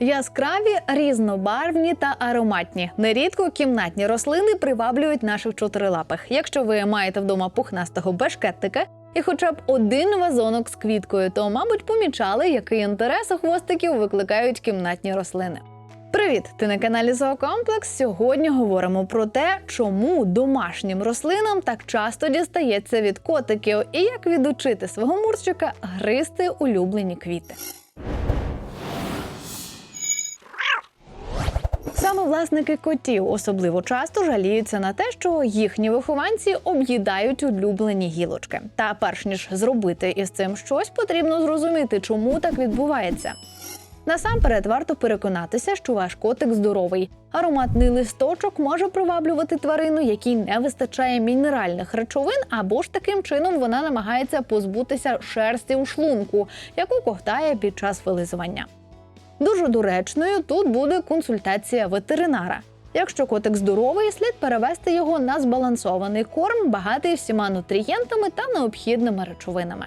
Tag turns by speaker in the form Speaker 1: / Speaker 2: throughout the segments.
Speaker 1: Яскраві, різнобарвні та ароматні. Нерідко кімнатні рослини приваблюють наших чотирилапих. Якщо ви маєте вдома пухнастого бешкетника і хоча б один вазонок з квіткою, то, мабуть, помічали, який інтерес у хвостиків викликають кімнатні рослини. Привіт! Ти на каналі Зоокомплекс. Сьогодні говоримо про те, чому домашнім рослинам так часто дістається від котиків і як відучити свого мурчика гризти улюблені квіти. Саме власники котів особливо часто жаліються на те, що їхні вихованці об'їдають улюблені гілочки. Та перш ніж зробити із цим щось, потрібно зрозуміти, чому так відбувається. Насамперед варто переконатися, що ваш котик здоровий. Ароматний листочок може приваблювати тварину, якій не вистачає мінеральних речовин, або ж таким чином вона намагається позбутися шерсті у шлунку, яку ковтає під час вилизування. Дуже доречною тут буде консультація ветеринара. Якщо котик здоровий, слід перевести його на збалансований корм, багатий всіма нутрієнтами та необхідними речовинами.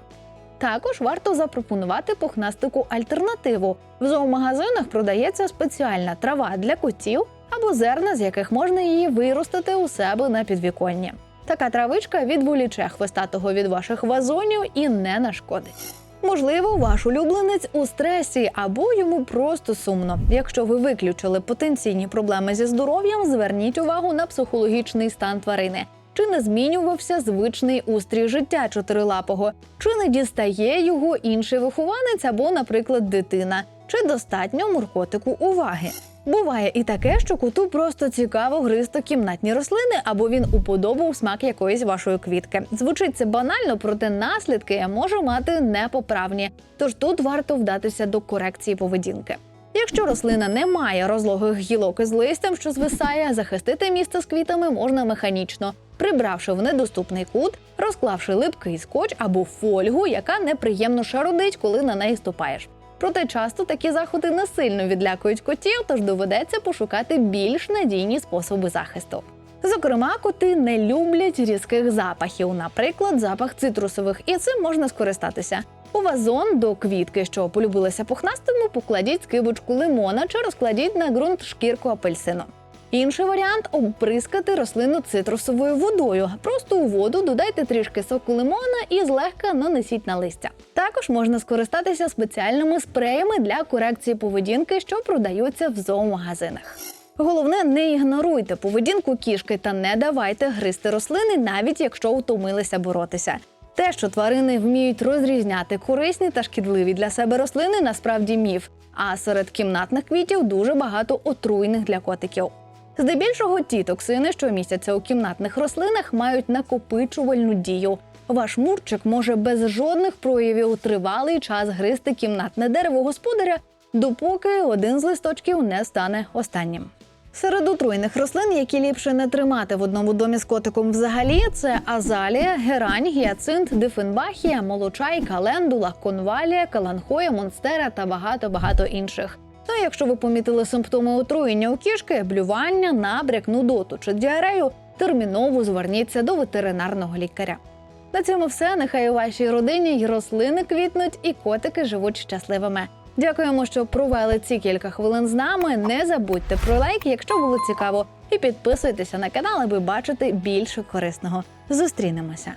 Speaker 1: Також варто запропонувати пухнастику альтернативу. В зоомагазинах продається спеціальна трава для котів або зерна, з яких можна її виростити у себе на підвіконні. Така травичка відволіче хвостатого від ваших вазонів і не нашкодить. Можливо, ваш улюбленець у стресі або йому просто сумно. Якщо ви виключили потенційні проблеми зі здоров'ям, зверніть увагу на психологічний стан тварини. Чи не змінювався звичний устрій життя чотирилапого? Чи не дістає його інший вихованець або, наприклад, дитина? Чи достатньо муркотику уваги? Буває і таке, що коту просто цікаво гризти кімнатні рослини, або він уподобав смак якоїсь вашої квітки. Звучить це банально, проте наслідки може мати непоправні. Тож тут варто вдатися до корекції поведінки. Якщо рослина не має розлогих гілок із листям, що звисає, захистити місце з квітами можна механічно, прибравши в недоступний кут, розклавши липкий скотч або фольгу, яка неприємно шародить, коли на неї ступаєш. Проте часто такі заходи не сильно відлякують котів, тож доведеться пошукати більш надійні способи захисту. Зокрема, коти не люблять різких запахів, наприклад, запах цитрусових, і цим можна скористатися. У вазон до квітки, що полюбилася пухнастому, покладіть скибочку лимона чи розкладіть на ґрунт шкірку апельсину. Інший варіант обприскати рослину цитрусовою водою. Просто у воду додайте трішки соку лимона і злегка нанесіть на листя. Також можна скористатися спеціальними спреями для корекції поведінки, що продаються в зоомагазинах. Головне, не ігноруйте поведінку кішки та не давайте гризти рослини, навіть якщо втомилися боротися. Те, що тварини вміють розрізняти корисні та шкідливі для себе рослини, насправді міф. А серед кімнатних квітів дуже багато отруйних для котиків. Здебільшого ті токсини, що містяться у кімнатних рослинах, мають накопичувальну дію. Ваш мурчик може без жодних проявів тривалий час гризти кімнатне дерево господаря, допоки один з листочків не стане останнім. Серед отруйних рослин, які ліпше не тримати в одному домі з котиком взагалі, це азалія, герань, гіацинт, дифенбахія, молочай, календула, конвалія, каланхоя, монстера та багато багато інших. Ну а якщо ви помітили симптоми отруєння у кішки, блювання, набряк, нудоту чи діарею, терміново зверніться до ветеринарного лікаря. На цьому все. Нехай у вашій родині й рослини квітнуть, і котики живуть щасливими. Дякуємо, що провели ці кілька хвилин з нами. Не забудьте про лайк, якщо було цікаво, і підписуйтеся на канал, аби бачити більше корисного. Зустрінемося.